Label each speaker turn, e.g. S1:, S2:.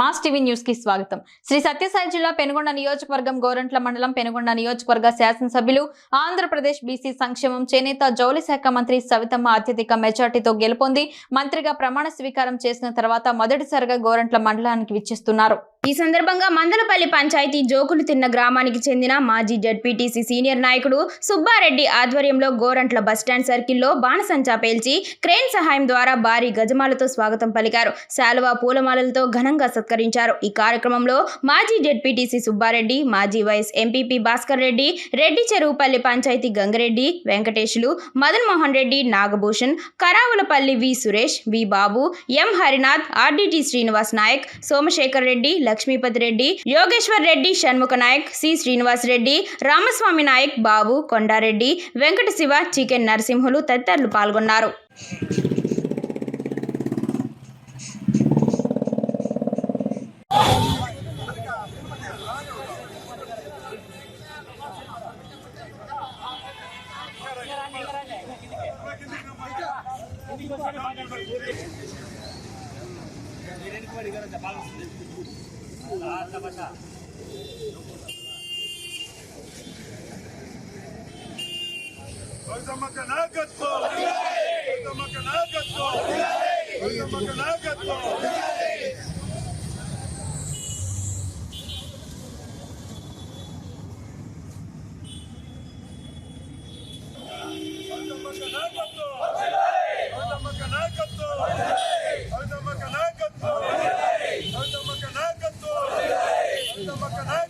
S1: Mass TV న్యూస్కి స్వాగతం. శ్రీ సత్యసాయి జిల్లా పెనుగొండ నియోజకవర్గం గోరంట్ల మండలం పెనుగొండ నియోజకవర్గ శాసనసభ్యులు ఆంధ్రప్రదేశ్ బీసీ సంక్షేమం చేనేత జౌలి శాఖ మంత్రి సవితమ్మ అత్యధిక మెజార్టీతో గెలుపొంది మంత్రిగా ప్రమాణ స్వీకారం చేసిన తర్వాత మొదటిసారిగా గోరంట్ల మండలానికి విచ్చేస్తున్నారు.
S2: ఈ సందర్భంగా మందలపల్లి పంచాయతీ జోకులు తిన్న గ్రామానికి చెందిన మాజీ జడ్పీటీసీ సీనియర్ నాయకుడు సుబ్బారెడ్డి ఆధ్వర్యంలో గోరంట్ల బస్టాండ్ సర్కిల్లో బాణసంచా పేల్చి క్రేన్ సహాయం ద్వారా భారీ గజమాలతో స్వాగతం పలికారు. శాలువా పూలమాలలతో ఘనంగా సత్కరించారు. ఈ కార్యక్రమంలో మాజీ జడ్పీటీసీ సుబ్బారెడ్డి మాజీ vice MPP Bhaskar Reddy Reddy Cheruvupalli panchayat Gangareddy Venkateshulu Madan Mohan Reddy Nagabhushan Karavulapalli V Suresh V Babu M Harinath RDT Srinivas Nayak Somashekar Reddy Lakshmipathi Reddy Yogeshwar Reddy Shanmukha Nayak C. Srinivas Reddy Ramaswamy Nayak Babu Kondareddy Venkata Shiva chicken Narasimhulu తదితరులు పాల్గొన్నారు.
S3: గౌతమక నాయకత్వం గౌతమక నాయకత్వం గౌతమక నాయకత్వం المكان